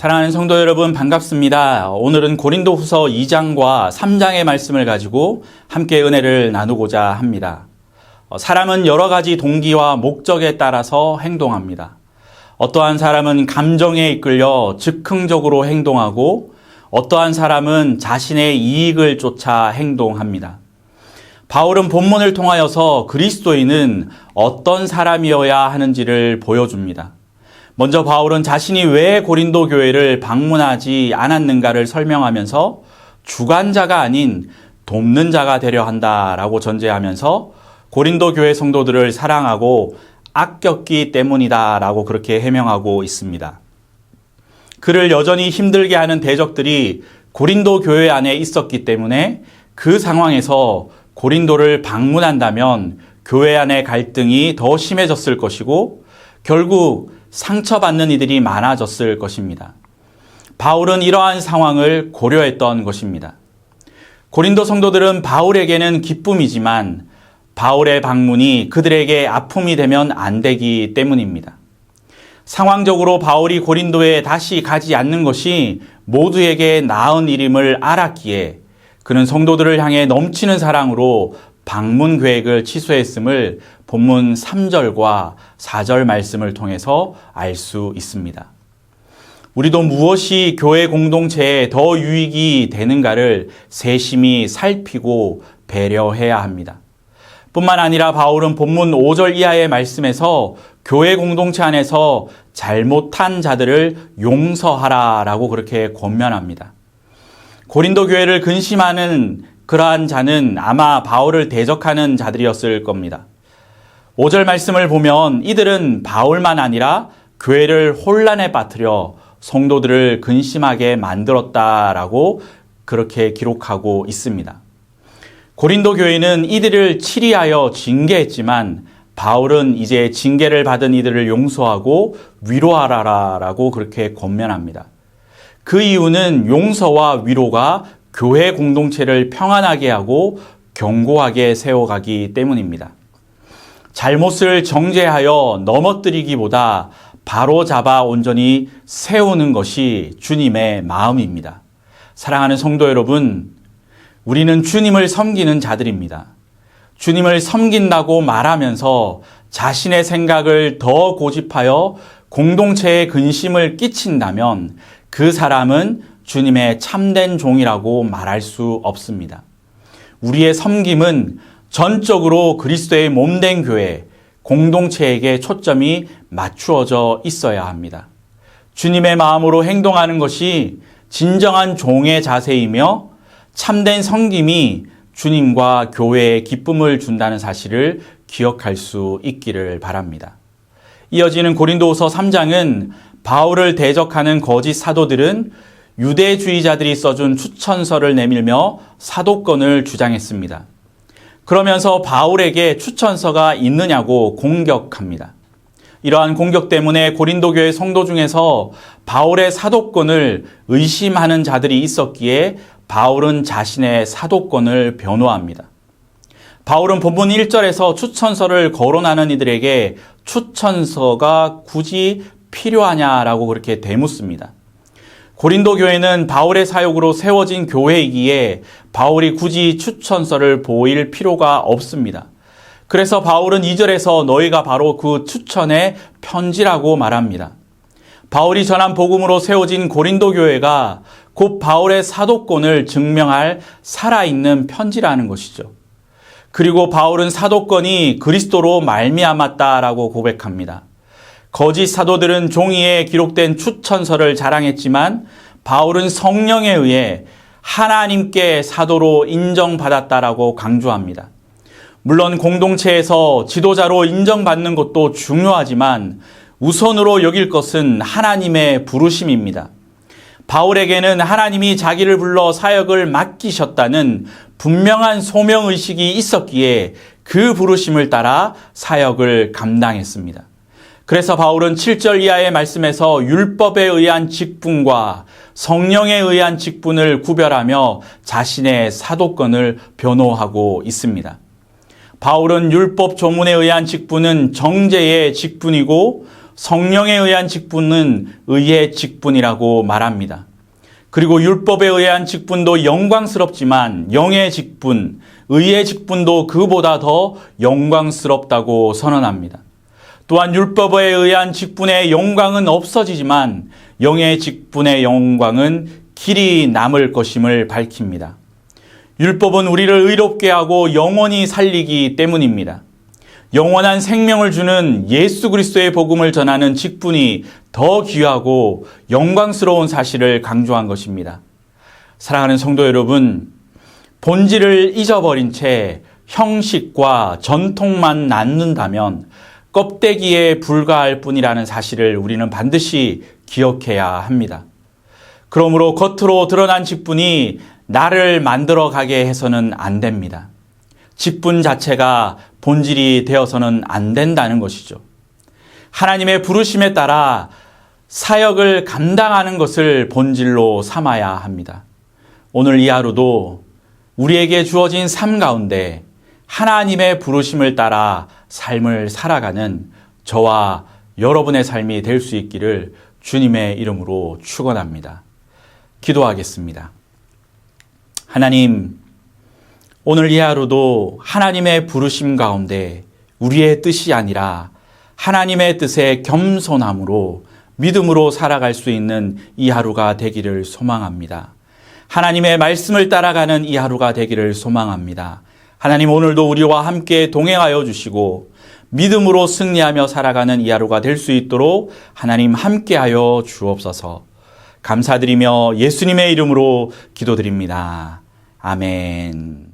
사랑하는 성도 여러분 반갑습니다. 오늘은 고린도 후서 2장과 3장의 말씀을 가지고 함께 은혜를 나누고자 합니다. 어, 사람은 여러 가지 동기와 목적에 따라서 행동합니다. 어떠한 사람은 감정에 이끌려 즉흥적으로 행동하고 어떠한 사람은 자신의 이익을 쫓아 행동합니다. 바울은 본문을 통하여서 그리스도인은 어떤 사람이어야 하는지를 보여줍니다. 먼저 바울은 자신이 왜 고린도 교회를 방문하지 않았는가를 설명하면서 주관자가 아닌 돕는 자가 되려 한다라고 전제하면서 고린도 교회 성도들을 사랑하고 아꼈기 때문이다라고 그렇게 해명하고 있습니다. 그를 여전히 힘들게 하는 대적들이 고린도 교회 안에 있었기 때문에 그 상황에서 고린도를 방문한다면 교회 안의 갈등이 더 심해졌을 것이고 결국 상처받는 이들이 많아졌을 것입니다. 바울은 이러한 상황을 고려했던 것입니다. 고린도 성도들은 바울에게는 기쁨이지만 바울의 방문이 그들에게 아픔이 되면 안 되기 때문입니다. 상황적으로 바울이 고린도에 다시 가지 않는 것이 모두에게 나은 일임을 알았기에 그는 성도들을 향해 넘치는 사랑으로 방문 계획을 취소했음을 본문 3절과 4절 말씀을 통해서 알 수 있습니다. 우리도 무엇이 교회 공동체에 더 유익이 되는가를 세심히 살피고 배려해야 합니다. 뿐만 아니라 바울은 본문 5절 이하의 말씀에서 교회 공동체 안에서 잘못한 자들을 용서하라 라고 그렇게 권면합니다. 고린도 교회를 근심하는 그러한 자는 아마 바울을 대적하는 자들이었을 겁니다. 5절 말씀을 보면 이들은 바울만 아니라 교회를 혼란에 빠뜨려 성도들을 근심하게 만들었다라고 그렇게 기록하고 있습니다. 고린도 교회는 이들을 치리하여 징계했지만 바울은 이제 징계를 받은 이들을 용서하고 위로하라라고 그렇게 권면합니다. 그 이유는 용서와 위로가 교회 공동체를 평안하게 하고 견고하게 세워가기 때문입니다. 잘못을 정죄하여 넘어뜨리기보다 바로 잡아 온전히 세우는 것이 주님의 마음입니다. 사랑하는 성도 여러분, 우리는 주님을 섬기는 자들입니다. 주님을 섬긴다고 말하면서 자신의 생각을 더 고집하여 공동체에 근심을 끼친다면 그 사람은 주님의 참된 종이라고 말할 수 없습니다. 우리의 섬김은 전적으로 그리스도의 몸된 교회, 공동체에게 초점이 맞추어져 있어야 합니다. 주님의 마음으로 행동하는 것이 진정한 종의 자세이며 참된 섬김이 주님과 교회에 기쁨을 준다는 사실을 기억할 수 있기를 바랍니다. 이어지는 고린도후서 3장은 바울을 대적하는 거짓 사도들은 유대주의자들이 써준 추천서를 내밀며 사도권을 주장했습니다. 그러면서 바울에게 추천서가 있느냐고 공격합니다. 이러한 공격 때문에 고린도 교회 성도 중에서 바울의 사도권을 의심하는 자들이 있었기에 바울은 자신의 사도권을 변호합니다. 바울은 본문 1절에서 추천서를 거론하는 이들에게 추천서가 굳이 필요하냐라고 그렇게 되묻습니다. 고린도 교회는 바울의 사역으로 세워진 교회이기에 바울이 굳이 추천서를 보일 필요가 없습니다. 그래서 바울은 2절에서 너희가 바로 그 추천의 편지라고 말합니다. 바울이 전한 복음으로 세워진 고린도 교회가 곧 바울의 사도권을 증명할 살아있는 편지라는 것이죠. 그리고 바울은 사도권이 그리스도로 말미암았다라고 고백합니다. 거짓 사도들은 종이에 기록된 추천서를 자랑했지만 바울은 성령에 의해 하나님께 사도로 인정받았다라고 강조합니다. 물론 공동체에서 지도자로 인정받는 것도 중요하지만 우선으로 여길 것은 하나님의 부르심입니다. 바울에게는 하나님이 자기를 불러 사역을 맡기셨다는 분명한 소명의식이 있었기에 그 부르심을 따라 사역을 감당했습니다. 그래서 바울은 7절 이하의 말씀에서 율법에 의한 직분과 성령에 의한 직분을 구별하며 자신의 사도권을 변호하고 있습니다. 바울은 율법 조문에 의한 직분은 정제의 직분이고 성령에 의한 직분은 의의 직분이라고 말합니다. 그리고 율법에 의한 직분도 영광스럽지만 영의 직분, 의의 직분도 그보다 더 영광스럽다고 선언합니다. 또한 율법에 의한 직분의 영광은 없어지지만 영의 직분의 영광은 길이 남을 것임을 밝힙니다. 율법은 우리를 의롭게 하고 영원히 살리기 때문입니다. 영원한 생명을 주는 예수 그리스도의 복음을 전하는 직분이 더 귀하고 영광스러운 사실을 강조한 것입니다. 사랑하는 성도 여러분, 본질을 잊어버린 채 형식과 전통만 낳는다면 껍데기에 불과할 뿐이라는 사실을 우리는 반드시 기억해야 합니다. 그러므로 겉으로 드러난 직분이 나를 만들어 가게 해서는 안 됩니다. 직분 자체가 본질이 되어서는 안 된다는 것이죠. 하나님의 부르심에 따라 사역을 감당하는 것을 본질로 삼아야 합니다. 오늘 이 하루도 우리에게 주어진 삶 가운데 하나님의 부르심을 따라 삶을 살아가는 저와 여러분의 삶이 될 수 있기를 주님의 이름으로 축원합니다. 기도하겠습니다. 하나님, 오늘 이 하루도 하나님의 부르심 가운데 우리의 뜻이 아니라 하나님의 뜻에 겸손함으로 믿음으로 살아갈 수 있는 이 하루가 되기를 소망합니다. 하나님의 말씀을 따라가는 이 하루가 되기를 소망합니다. 하나님 오늘도 우리와 함께 동행하여 주시고 믿음으로 승리하며 살아가는 이 하루가 될 수 있도록 하나님 함께하여 주옵소서. 감사드리며 예수님의 이름으로 기도드립니다. 아멘.